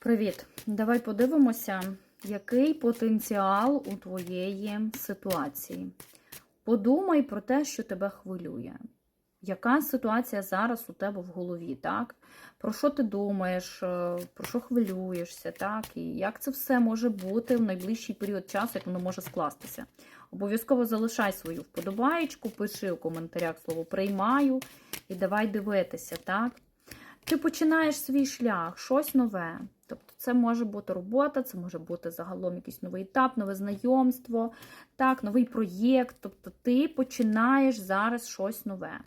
Привіт! Давай подивимося, який потенціал у твоєї ситуації. Подумай про те, що тебе хвилює. Яка ситуація зараз у тебе в голові, так? Про що ти думаєш, е, про що хвилюєшся, так? І як це все може бути в найближчий період часу, як воно може скластися? Обов'язково залишай свою вподобаєчку, пиши у коментарях слово приймаю і давай дивитися, так? Ти починаєш свій шлях, щось нове. Тобто це може бути робота, це може бути загалом якийсь новий етап, нове знайомство, так, новий проєкт. Тобто ти починаєш зараз щось нове.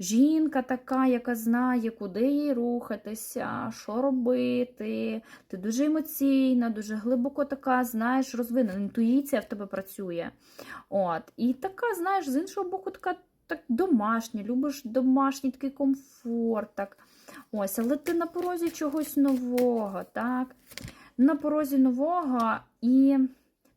Жінка така, яка знає, куди їй рухатися, що робити. Ти дуже емоційна, дуже глибоко така, знаєш, розвинена. Інтуїція в тебе працює. От. І така, знаєш, з іншого боку, така так домашня, любиш домашній такий комфорт. так. Ось, але ти на порозі чогось нового, так? На порозі нового, і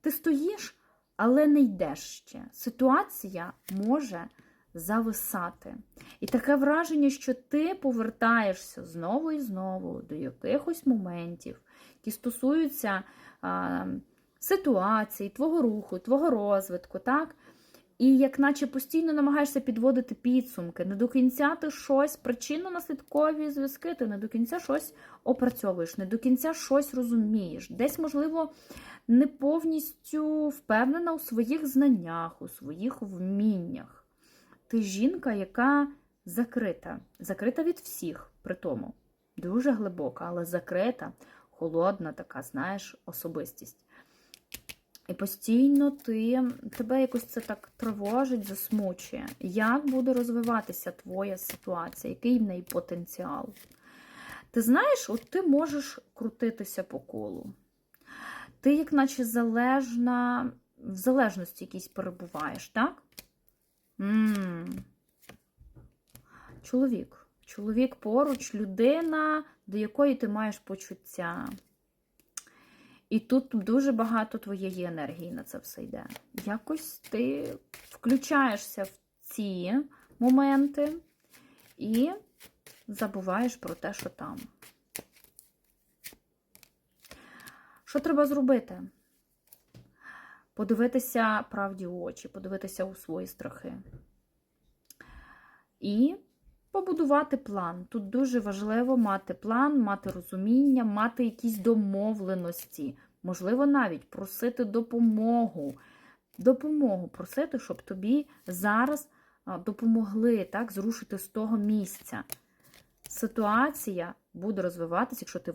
ти стоїш, але не йдеш ще. Ситуація може зависати. І таке враження, що ти повертаєшся знову і знову до якихось моментів, які стосуються а, ситуації, твого руху, твого розвитку, так? І як наче постійно намагаєшся підводити підсумки, не до кінця ти щось, причинно-наслідкові зв'язки, ти не до кінця щось опрацьовуєш, не до кінця щось розумієш. Десь, можливо, не повністю впевнена у своїх знаннях, у своїх вміннях. Ти жінка, яка закрита, закрита від всіх, при тому. Дуже глибока, але закрита, холодна така, знаєш, особистість. І постійно ти, тебе якось це так тривожить, засмучує. Як буде розвиватися твоя ситуація, який в неї потенціал? Ти знаєш, от ти можеш крутитися по колу. Ти, як наче залежна, в залежності якійсь перебуваєш, так? М-м. Чоловік. Чоловік поруч, людина, до якої ти маєш почуття. І тут дуже багато твоєї енергії на це все йде. Якось ти включаєшся в ці моменти і забуваєш про те, що там. Що треба зробити? Подивитися правді у очі, подивитися у свої страхи. І побудувати план. Тут дуже важливо мати план, мати розуміння, мати якісь домовленості, можливо, навіть просити допомогу. Допомогу просити, щоб тобі зараз допомогли так, зрушити з того місця. Ситуація буде розвиватися, якщо ти